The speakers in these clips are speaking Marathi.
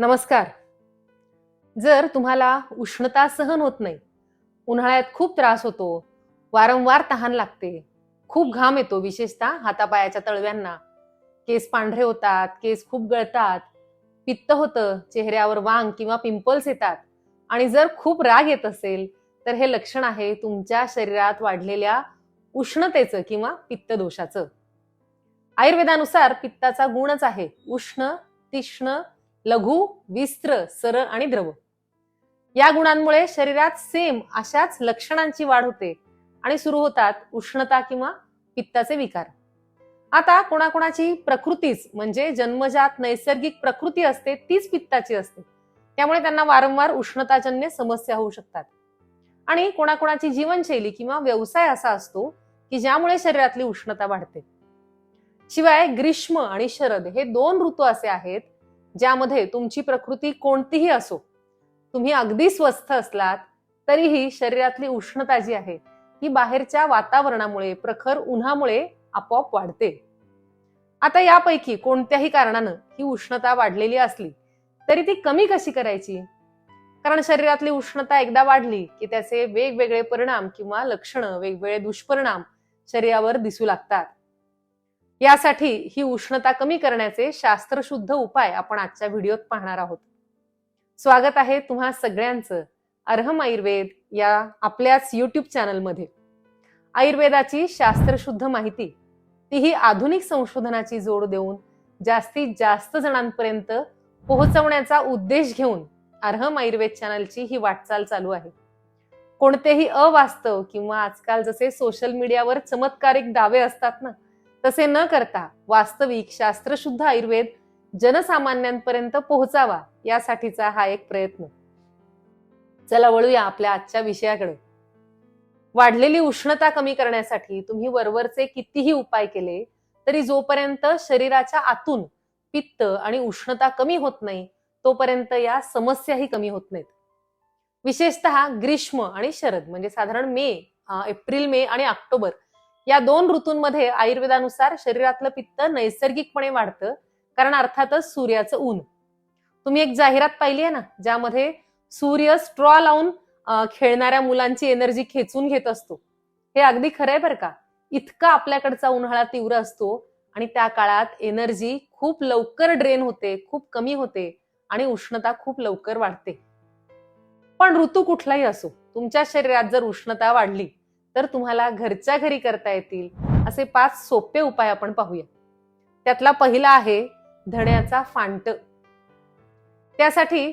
नमस्कार. जर तुम्हाला उष्णता सहन होत नाही उन्हाळ्यात खूप त्रास होतो वारंवार तहान लागते खूप घाम येतो विशेषतः हातापायाच्या तळव्यांना. केस पांढरे होतात केस खूप गळतात पित्त होतं चेहऱ्यावर वांग किंवा पिंपल्स येतात आणि जर खूप राग येत असेल तर हे लक्षण आहे तुमच्या शरीरात वाढलेल्या उष्णतेचं किंवा पित्त दोषाचं आयुर्वेदानुसार पित्ताचा गुणच आहे उष्ण तीक्ष्ण लघु विस्त्र सरळ आणि द्रव. या गुणांमुळे शरीरात सेम अशाच लक्षणांची वाढ होते आणि सुरू होतात उष्णता किंवा पित्ताचे विकार. आता कोणाकोणाची प्रकृतीच म्हणजे जन्मजात नैसर्गिक प्रकृती असते तीच पित्ताची असते. त्यामुळे त्यांना वारंवार उष्णताजन्य समस्या होऊ शकतात. आणि कोणाकोणाची जीवनशैली किंवा व्यवसाय असा असतो की ज्यामुळे शरीरातली उष्णता वाढते. शिवाय ग्रीष्म आणि शरद हे दोन ऋतू असे आहेत ज्यामध्ये तुमची प्रकृती कोणतीही असो तुम्ही अगदी स्वस्थ असलात तरीही शरीरातली उष्णता जी आहे ती बाहेरच्या वातावरणामुळे प्रखर उन्हामुळे आपोआप वाढते. आता यापैकी कोणत्याही कारणानं ही उष्णता वाढलेली असली तरी ती कमी कशी करायची? कारण शरीरातली उष्णता एकदा वाढली की त्याचे वेगवेगळे परिणाम किंवा लक्षणं वेगवेगळे दुष्परिणाम शरीरावर दिसू लागतात. यासाठी ही उष्णता कमी करण्याचे शास्त्रशुद्ध उपाय आपण आजच्या व्हिडिओत पाहणार आहोत. स्वागत आहे तुम्हा सगळ्यांचं अर्हम आयुर्वेद या आपल्याच युट्यूब चॅनलमध्ये. आयुर्वेदाची शास्त्रशुद्ध माहिती तीही आधुनिक संशोधनाची जोड देऊन जास्तीत जास्त जणांपर्यंत पोहोचवण्याचा उद्देश घेऊन अर्हम आयुर्वेद चॅनलची ही वाटचाल चालू आहे. कोणतेही अवास्तव किंवा आजकाल जसे सोशल मीडियावर चमत्कारिक दावे असतात ना तसे न करता वास्तविक शास्त्रशुद्ध आयुर्वेद जनसामान्यांपर्यंत पोहोचावा यासाठीचा हा एक प्रयत्न. चला वळूया आपल्या आजच्या विषयाकडे. वाढलेली उष्णता कमी करण्यासाठी तुम्ही वरवरचे कितीही उपाय केले तरी जोपर्यंत शरीराच्या आतून पित्त आणि उष्णता कमी होत नाही तोपर्यंत या समस्याही कमी होत नाहीत. विशेषतः ग्रीष्म आणि शरद म्हणजे साधारण मे एप्रिल मे आणि ऑक्टोबर या दोन ऋतूंमध्ये आयुर्वेदानुसार शरीरातलं पित्त नैसर्गिकपणे वाढतं कारण अर्थातच सूर्याचं ऊन. तुम्ही एक जाहिरात पाहिली आहे ना ज्यामध्ये सूर्य स्ट्रॉ लावून खेळणाऱ्या मुलांची एनर्जी खेचून घेत असतो. हे अगदी खरंय बरं का? इतका आपल्याकडचा उन्हाळा तीव्र असतो आणि त्या काळात एनर्जी खूप लवकर ड्रेन होते खूप कमी होते आणि उष्णता खूप लवकर वाढते. पण ऋतू कुठलाही असो तुमच्या शरीरात जर उष्णता वाढली तर तुम्हाला घरच्या घरी करता येतील असे पाच सोपे उपाय आपण पाहूया. त्यातला पहिला आहे धण्याचा फांट. त्यासाठी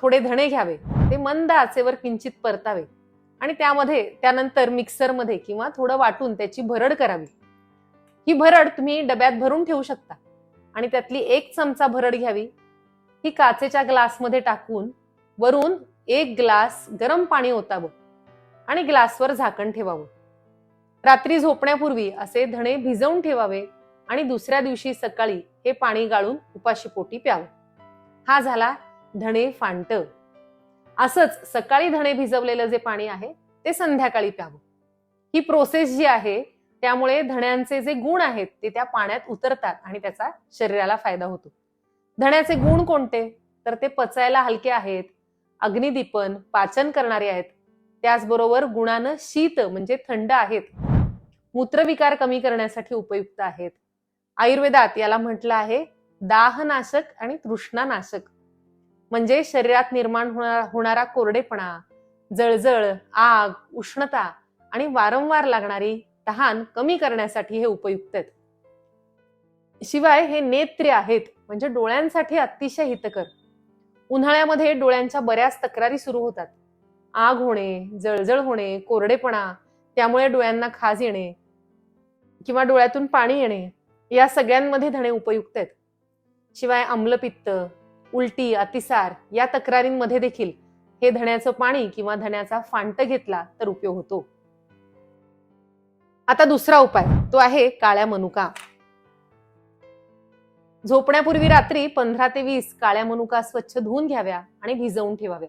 थोडे धणे घ्यावे. ते मंद आचेवर किंचित परतावे. आणि त्यामध्ये त्यानंतर मिक्सरमध्ये किंवा थोडं वाटून त्याची भरड करावी. ही भरड तुम्ही डब्यात भरून ठेवू शकता. आणि त्यातली एक चमचा भरड घ्यावी. ही काचेच्या ग्लासमध्ये टाकून वरून एक ग्लास गरम पाणी ओतावं. आणि ग्लासवर झाकण ठेवावं. रात्री झोपण्यापूर्वी असे धणे भिजवून ठेवावे आणि दुसऱ्या दिवशी सकाळी हे पाणी गाळून उपाशीपोटी प्यावं. हा झाला धणे फांट. असंच सकाळी धणे भिजवलेलं जे पाणी आहे ते संध्याकाळी प्यावं. ही प्रोसेस जी आहे त्यामुळे धण्यांचे जे गुण आहेत ते त्या पाण्यात उतरतात आणि त्याचा शरीराला फायदा होतो. धण्याचे गुण कोणते? तर ते पचायला हलके आहेत. अग्निदीपन पाचन करणारे आहेत. त्याचबरोबर गुणानं शीत म्हणजे थंड आहेत. मूत्रविकार कमी करण्यासाठी उपयुक्त आहेत. आयुर्वेदात याला म्हटलं आहे दाहनाशक आणि तृष्णानाशक. म्हणजे शरीरात निर्माण होणारा कोरडेपणा जळजळ आग उष्णता आणि वारंवार लागणारी तहान कमी करण्यासाठी हे उपयुक्त आहेत. शिवाय हे नेत्रे आहेत म्हणजे डोळ्यांसाठी अतिशय हितकर. उन्हाळ्यामध्ये डोळ्यांच्या बऱ्याच तक्रारी सुरू होतात. आग होणे जळजळ होणे कोरडेपणा त्यामुळे डोळ्यांना खाज येणे किंवा डोळ्यातून पाणी येणे या सगळ्यांमध्ये धणे उपयुक्त आहेत. शिवाय अम्लपित्त उलटी अतिसार या तक्रारींमध्ये देखील हे धण्याचं पाणी किंवा धण्याचा फांट घेतला तर उपयोग होतो. आता दुसरा उपाय तो आहे काळ्या मनुका. झोपण्यापूर्वी रात्री पंधरा ते वीस काळ्या मनुका स्वच्छ धुवून घ्याव्या आणि भिजवून ठेवाव्या.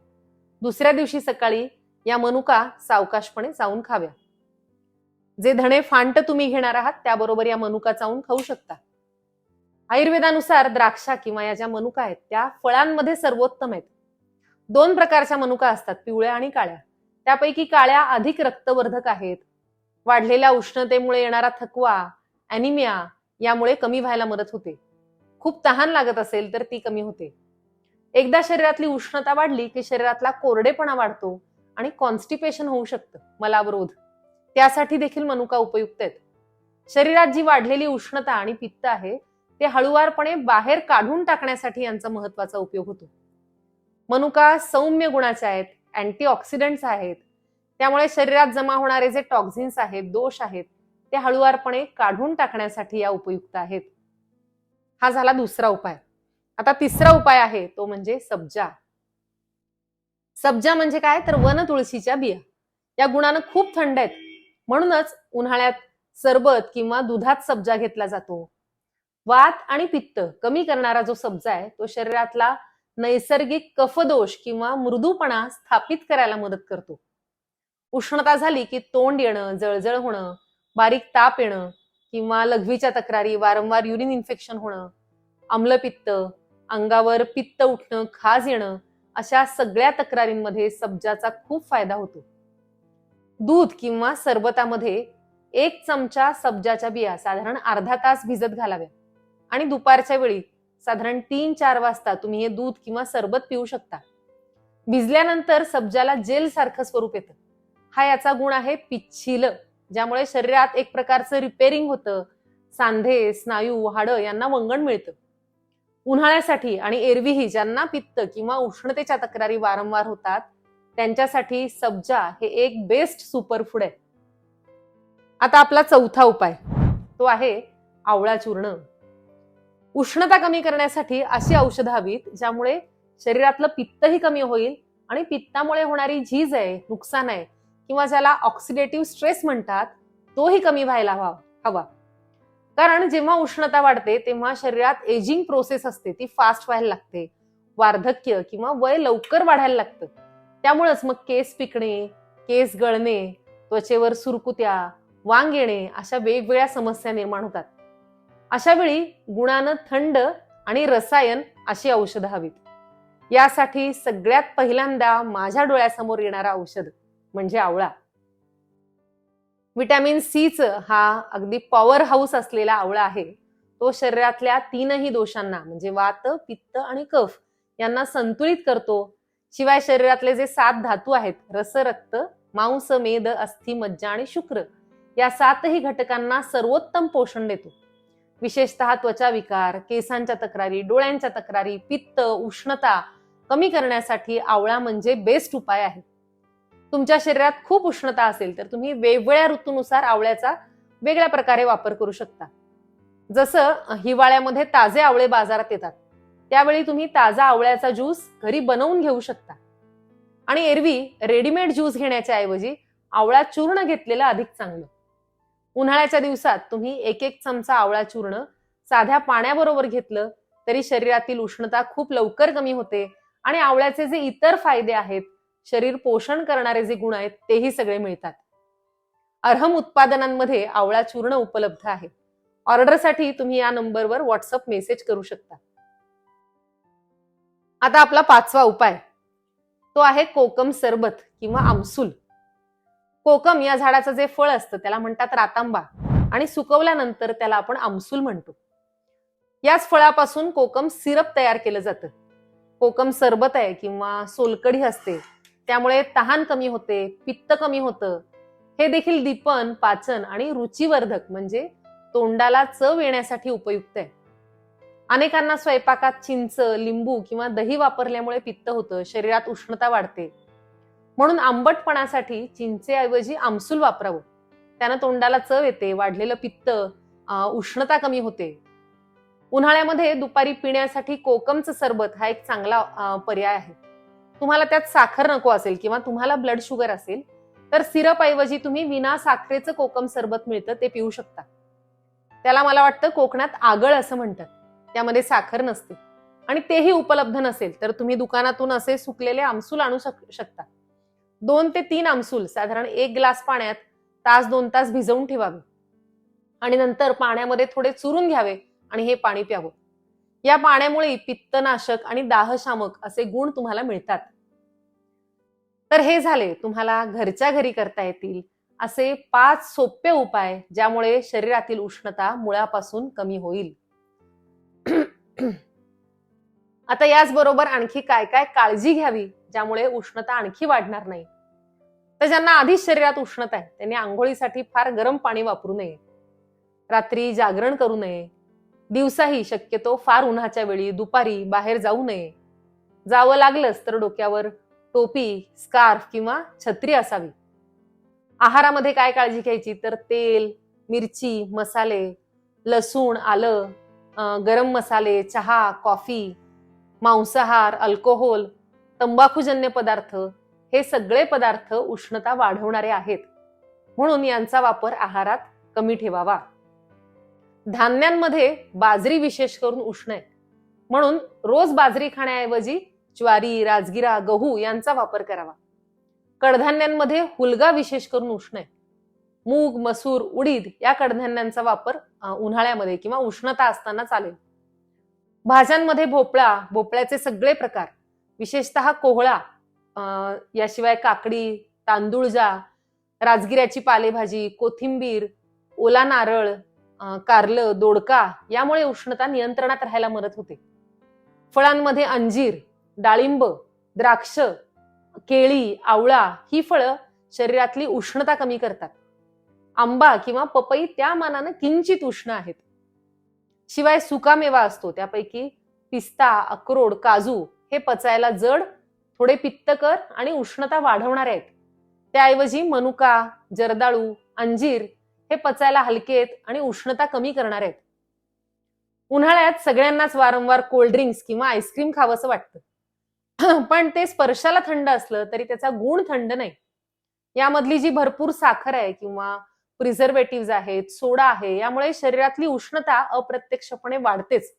दुसऱ्या दिवशी सकाळी या मनुका सावकाशपणे चावून खाव्या. जे धणे फांट तुम्ही घेणार आहात त्याबरोबर या मनुका चावून खाऊ शकता. आयुर्वेदानुसार द्राक्षा किंवा या ज्या मनुका आहेत त्या फळांमध्ये सर्वोत्तम आहेत. दोन प्रकारच्या मनुका असतात पिवळ्या आणि काळ्या. त्यापैकी काळ्या अधिक रक्तवर्धक आहेत. वाढलेल्या उष्णतेमुळे येणारा थकवा अॅनिमिया यामुळे कमी व्हायला मदत होते. खूप तहान लागत असेल तर ती कमी होते. एकदा शरीरातली उष्णता वाढली की शरीरातला कोरडेपणा वाढतो आणि कॉन्स्टिपेशन होऊ शकतं मलावरोध. त्यासाठी देखील मनुका उपयुक्त आहेत. शरीरात जी वाढलेली उष्णता आणि पित्त आहे ते हळुवारपणे बाहेर काढून टाकण्यासाठी यांचा महत्त्वाचा उपयोग होतो. मनुका सौम्य गुणाचे आहेत अँटीऑक्सिडंट्स आहेत. त्यामुळे शरीरात जमा होणारे जे टॉक्झिन्स आहेत दोष आहेत ते हळुवारपणे काढून टाकण्यासाठी या उपयुक्त आहेत. हा झाला दुसरा उपाय. आता तिसरा उपाय आहे तो म्हणजे सब्जा. सब्जा म्हणजे काय? तर वन तुळशीच्या बिया. या गुणानं खूप थंड आहेत. म्हणूनच उन्हाळ्यात सरबत किंवा दुधात सब्जा घेतला जातो. वात आणि पित्त कमी करणारा जो सब्जा आहे तो शरीरातला नैसर्गिक कफदोष किंवा मृदूपणा स्थापित करायला मदत करतो. उष्णता झाली की तोंड येणं जळजळ होणं बारीक ताप येणं किंवा लघवीच्या तक्रारी वारंवार युरिन इन्फेक्शन होणं आम्लपित्त अंगावर पित्त उठणं खाज येणं अशा सगळ्या तक्रारींमध्ये सब्जाचा खूप फायदा होतो. दूध किंवा सरबतामध्ये एक चमचा सब्जाच्या बिया साधारण अर्धा तास भिजत घालाव्या. आणि दुपारच्या वेळी साधारण तीन चार वाजता तुम्ही हे दूध किंवा सरबत पिऊ शकता. भिजल्यानंतर सब्जाला जेल सारखं स्वरूप येतं. हा याचा गुण आहे पिच्छिल ज्यामुळे शरीरात एक प्रकारचं रिपेअरिंग होतं. सांधे स्नायू हाडं यांना वंगण मिळतं. उन्हाळ्यासाठी आणि एरवीही ज्यांना पित्त किंवा उष्णतेच्या तक्रारी वारंवार होतात त्यांच्यासाठी सब्जा हे एक बेस्ट सुपरफूड आहे. आता आपला चौथा उपाय तो आहे आवळा चूर्ण. उष्णता कमी करण्यासाठी अशी औषधं हवीत ज्यामुळे शरीरातलं पित्तही कमी होईल आणि पित्तामुळे होणारी झीज आहे नुकसान आहे किंवा ज्याला ऑक्सिडेटिव्ह स्ट्रेस म्हणतात तोही कमी व्हायला हवा हवा. कारण जेव्हा उष्णता वाढते तेव्हा शरीरात एजिंग प्रोसेस असते. ती फास्ट व्हायला लागते. वार्धक्य किंवा वय लवकर वाढायला लागतं. त्यामुळेच मग केस पिकणे केस गळणे त्वचेवर सुरकुत्या वांग येणे अशा वेगवेगळ्या समस्या निर्माण होतात. अशा वेळी गुणानं थंड आणि रसायन अशी औषधं हवीत. यासाठी सगळ्यात पहिल्यांदा माझ्या डोळ्यासमोर येणारा औषध म्हणजे आवळा. विटॅमिन सीचं हा अगदी पॉवर हाऊस असलेला आवळा आहे. तो शरीरातल्या तीनही दोषांना म्हणजे वात पित्त आणि कफ यांना संतुलित करतो. शिवाय शरीरातले जे सात धातू आहेत रस रक्त मांस मेद अस्थि मज्जा आणि शुक्र या सातही घटकांना सर्वोत्तम पोषण देतो. विशेषतः त्वचा विकार केसांच्या तक्रारी डोळ्यांच्या तक्रारी पित्त उष्णता कमी करण्यासाठी आवळा म्हणजे बेस्ट उपाय आहे. तुमच्या शरीरात खूप उष्णता असेल तर तुम्ही वेगवेगळ्या ऋतूनुसार आवळ्याचा वेगळ्या प्रकारे वापर करू शकता. जसं हिवाळ्यामध्ये ताजे आवळे बाजारात येतात त्यावेळी तुम्ही ताजा आवळ्याचा ज्यूस घरी बनवून घेऊ शकता. आणि एरवी रेडीमेड ज्यूस घेण्याच्या ऐवजी आवळा चूर्ण घेतलेलं अधिक चांगलं. उन्हाळ्याच्या दिवसात तुम्ही एक एक चमचा आवळा चूर्ण साध्या पाण्याबरोबर घेतलं तरी शरीरातील उष्णता खूप लवकर कमी होते आणि आवळ्याचे जे इतर फायदे आहेत शरीर पोषण करणारे जे गुण आहेत तेही सगळे मिळतात. अर्हम उत्पादनांमध्ये आवळा चूर्ण उपलब्ध आहे. ऑर्डरसाठी तुम्ही या नंबरवर व्हॉट्सअप मेसेज करू शकता. आता आपला पाचवा उपाय. तो आहे कोकम सरबत किंवा आमसूल. कोकम या झाडाचं जे फळ असतं त्याला म्हणतात रातांबा. आणि सुकवल्यानंतर त्याला आपण आमसूल म्हणतो. याच फळापासून कोकम सिरप तयार केलं जातं. कोकम सरबत आहे किंवा सोलकढी असते त्यामुळे तहान कमी होते पित्त कमी होतं. हे देखील दीपन पाचन आणि रुचीवर्धक म्हणजे तोंडाला चव येण्यासाठी उपयुक्त आहे. अनेकांना स्वयंपाकात चिंच लिंबू किंवा दही वापरल्यामुळे पित्त होतं शरीरात उष्णता वाढते. म्हणून आंबटपणासाठी चिंचेऐवजी आमसूल वापरावं. त्यानं तोंडाला चव येते वाढलेलं पित्त उष्णता कमी होते. उन्हाळ्यामध्ये दुपारी पिण्यासाठी कोकमचं सरबत हा एक चांगला पर्याय आहे. तुम्हाला त्यात साखर नको असेल किंवा तुम्हाला ब्लड शुगर असेल तर सिरप ऐवजी तुम्ही विना साखरेचं कोकम सरबत मिळतं ते पिऊ शकता. त्याला मला वाटतं कोकणात आगळ असं म्हणतात. त्यामध्ये साखर नसते. आणि तेही उपलब्ध नसेल तर तुम्ही दुकानातून असे सुकलेले आमसूल आणू शक शकता. दोन ते तीन आमसूल साधारण एक ग्लास पाण्यात तास दोन तास भिजवून ठेवावे. आणि नंतर पाण्यामध्ये थोडे चुरून घ्यावे आणि हे पाणी प्यावं. या पाण्यामुळे पित्तनाशक आणि दाहशामक असे गुण तुम्हाला मिळतात. तर हे झाले. तुम्हाला घरच्या घरी करता येतील असे पाच सोपे उपाय ज्यामुळे शरीरातील उष्णता मुळापासून कमी होईल. आता याचबरोबर आणखी काय काय काळजी घ्यावी ज्यामुळे उष्णता आणखी वाढणार नाही? तर ज्यांना आधीच शरीरात उष्णता आहे त्यांनी आंघोळीसाठी फार गरम पाणी वापरू नये. रात्री जागरण करू नये. दिवसाही शक्यतो फार उन्हाच्या वेळी दुपारी बाहेर जाऊ नये. जावं लागलंच तर डोक्यावर टोपी स्कार्फ किंवा छत्री असावी. आहारामध्ये काय काळजी घ्यायची? तर तेल मिरची मसाले लसूण आलं गरम मसाले चहा कॉफी मांसाहार अल्कोहोल तंबाखूजन्य पदार्थ हे सगळे पदार्थ उष्णता वाढवणारे आहेत. म्हणून यांचा वापर आहारात कमी ठेवावा. धान्यांमध्ये बाजरी विशेष करून उष्ण आहे म्हणून रोज बाजरी खाण्याऐवजी ज्वारी राजगिरा गहू यांचा वापर करावा. कडधान्यांमध्ये हुलगा विशेष करून उष्ण आहे. मूग मसूर उडीद या कडधान्यांचा वापर उन्हाळ्यामध्ये किंवा उष्णता असताना चालेल. भाज्यांमध्ये भोपळा भोपळ्याचे सगळे प्रकार विशेषतः कोहळा याशिवाय काकडी तांदूळजा राजगिऱ्याची पालेभाजी कोथिंबीर ओला नारळ कारलं दोडका यामुळे उष्णता नियंत्रणात राहायला मदत होते. फळांमध्ये अंजीर डाळिंब द्राक्ष केळी आवळा ही फळं शरीरातली उष्णता कमी करतात. आंबा किंवा पपई त्या मानानं किंचित उष्ण आहेत. शिवाय सुकामेवा असतो त्यापैकी पिस्ता अक्रोड काजू हे पचायला जड थोडे पित्तकर आणि उष्णता वाढवणारे आहेत. त्याऐवजी मनुका जर्दाळू अंजीर हे पचायला हलके आहेत आणि उष्णता कमी करणारे आहेत. उन्हाळ्यात सगळ्यांनाच वारंवार कोल्ड्रिंक्स किंवा आईस्क्रीम खावंसं वाटतं. पण ते स्पर्शाला थंड असलं तरी त्याचा गुण थंड नाही. यामधली जी भरपूर साखर आहे किंवा प्रिझर्वेटिव्ह आहेत सोडा आहे यामुळे शरीरातली उष्णता अप्रत्यक्षपणे वाढतेच.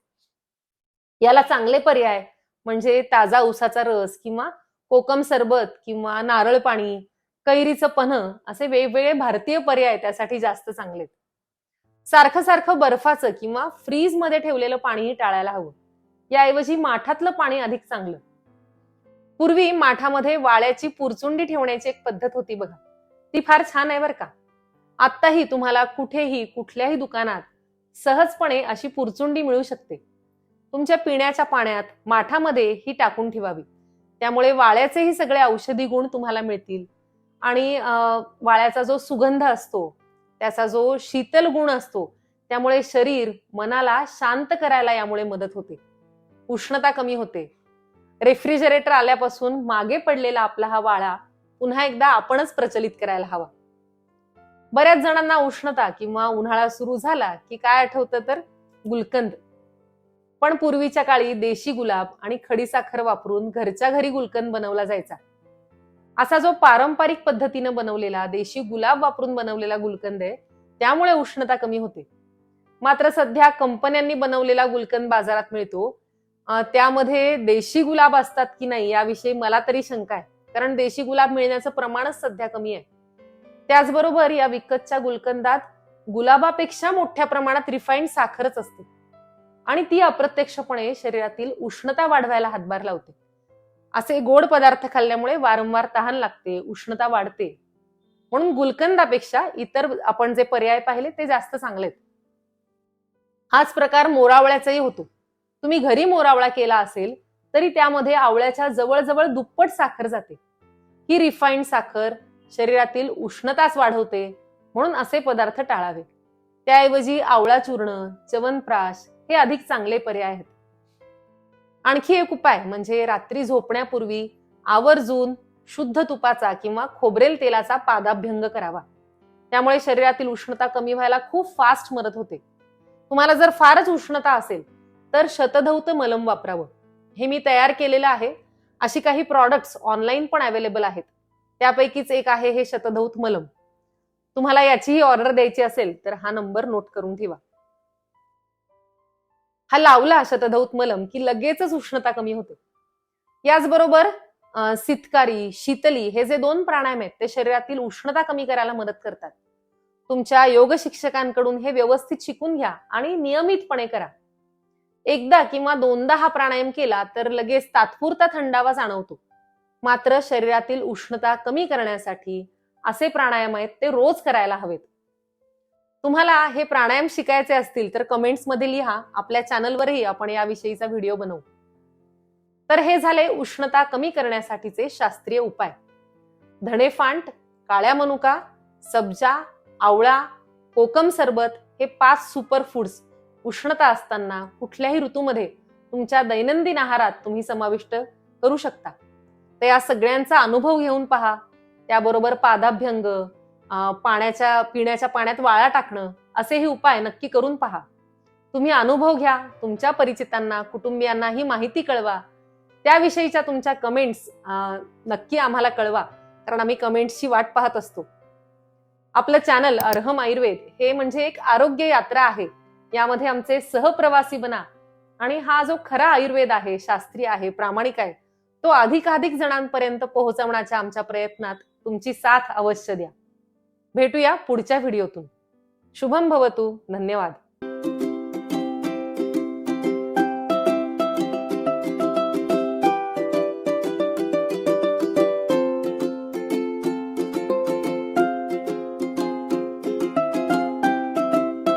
याला चांगले पर्याय म्हणजे ताजा उसाचा रस किंवा कोकम सरबत किंवा नारळ पाणी कैरीचं पन्ह असे वेगवेगळे भारतीय पर्याय त्यासाठी जास्त चांगले सारखं सारखं बर्फाचं किंवा फ्रीजमध्ये ठेवलेलं पाणीही टाळायला हवं. याऐवजी माठातलं पाणी अधिक चांगलं. पूर्वी माठामध्ये वाळ्याची पुरचुंडी ठेवण्याची एक पद्धत होती बघा. ती फार छान आहे बरं का. आत्ताही तुम्हाला कुठेही कुठल्याही दुकानात सहजपणे अशी पुरचुंडी मिळू शकते. तुमच्या पिण्याच्या पाण्यात माठामध्ये ही टाकून ठेवावी. त्यामुळे वाळ्याचेही सगळे औषधी गुण तुम्हाला मिळतील. आणि वाळ्याचा जो सुगंध असतो त्याचा जो शीतल गुण असतो त्यामुळे शरीर मनाला शांत करायला यामुळे मदत होते. उष्णता कमी होते. रेफ्रिजरेटर आल्यापासून मागे पडलेला आपला हा वाळा पुन्हा एकदा आपणच प्रचलित करायला हवा. बऱ्याच जणांना उष्णता किंवा उन्हाळा सुरू झाला की काय आठवतं तर गुलकंद. पण पूर्वीच्या काळी देशी गुलाब आणि खडीसाखर वापरून घरच्या घरी गुलकंद बनवला जायचा. असा जो पारंपरिक पद्धतीनं बनवलेला देशी गुलाब वापरून बनवलेला गुलकंद आहे त्यामुळे उष्णता कमी होते. मात्र सध्या कंपन्यांनी बनवलेला गुलकंद बाजारात मिळतो त्यामध्ये देशी गुलाब असतात की नाही याविषयी मला तरी शंका आहे. कारण देशी गुलाब मिळण्याचं प्रमाणच सध्या कमी आहे. त्याचबरोबर या विकतच्या गुलकंदात गुलाबापेक्षा मोठ्या प्रमाणात रिफाईंड साखरच असते. आणि ती अप्रत्यक्षपणे शरीरातील उष्णता वाढवायला हातभार लावते. असे गोड पदार्थ खाल्ल्यामुळे वारंवार तहान लागते उष्णता वाढते. म्हणून गुलकंदापेक्षा इतर आपण जे पर्याय पाहिले ते जास्त चांगले आहेत. हाच प्रकार मोरावळ्याचाही होतो. तुम्ही घरी मोरावळा केला असेल तरी त्यामध्ये आवळ्याच्या जवळजवळ दुप्पट साखर जाते. ही रिफाईंड साखर शरीरातील उष्णताच वाढवते म्हणून असे पदार्थ टाळावे. त्याऐवजी आवळा चूर्ण च्यवनप्राश हे अधिक चांगले पर्याय आहेत. आणखी एक उपाय म्हणजे रात्री झोपण्यापूर्वी आवर्जून शुद्ध तुपाचा किंवा खोबरेल तेलाचा पादाभ्यंग करावा. त्यामुळे शरीरातील उष्णता कमी व्हायला खूप फास्ट मदत होते. तुम्हाला जर फारच उष्णता असेल तर शतधौत मलम वापरावं. हे मी तयार केलेलं आहे. अशी काही प्रॉडक्ट्स ऑनलाईन पण अवेलेबल आहेत. त्यापैकीच एक आहे हे शतधौत मलम. तुम्हाला याचीही ऑर्डर द्यायची असेल तर हा नंबर नोट करून ठेवा. हा लावला शतधौत मलम की लगेचच उष्णता कमी होते. याचबरोबर सितकारी शीतली हे जे दोन प्राणायाम आहेत ते शरीरातील उष्णता कमी करायला मदत करतात. तुमच्या योग शिक्षकांकडून हे व्यवस्थित शिकून घ्या आणि नियमितपणे करा. एकदा किंवा दोनदा हा प्राणायाम केला तर लगेच तात्पुरता थंडावा जाणवतो. मात्र शरीरातील उष्णता कमी करण्यासाठी असे प्राणायाम आहेत ते रोज करायला हवेत. तुम्हाला हे प्राणायाम शिकायचे असतील तर कमेंट्समध्ये लिहा आपल्या चॅनलवरही आपण याविषयीचा व्हिडिओ बनवू. तर हे झाले उष्णता कमी करण्यासाठीचे शास्त्रीय उपाय. धणेफांट काळ्या मनुका सब्जा आवळा कोकम सरबत हे पाच सुपर फूड्स उष्णता असताना कुठल्याही ऋतूमध्ये तुमच्या दैनंदिन आहारात तुम्ही समाविष्ट करू शकता. तर या सगळ्यांचा अनुभव घेऊन पहा. त्याबरोबर पादाभ्यंग पाण्याच्या पिण्याच्या पाण्यात वाळा टाकणं असेही उपाय नक्की करून पहा. तुम्ही अनुभव घ्या तुमच्या परिचितांना कुटुंबियांना ही माहिती कळवा. त्याविषयीच्या तुमच्या कमेंट्स नक्की आम्हाला कळवा कारण आम्ही कमेंट्सची वाट पाहत असतो. आपलं चॅनल अर्हम आयुर्वेद हे म्हणजे एक आरोग्य यात्रा आहे. यामध्ये आमचे सहप्रवासी बना. आणि हा जो खरा आयुर्वेद आहे शास्त्रीय आहे प्रामाणिक आहे तो अधिकाधिक जणांपर्यंत पोहोचवण्याच्या आमच्या प्रयत्नात तुमची साथ अवश्य द्या. भेटूया पुढच्या व्हिडिओतून. शुभम भवतू. धन्यवाद.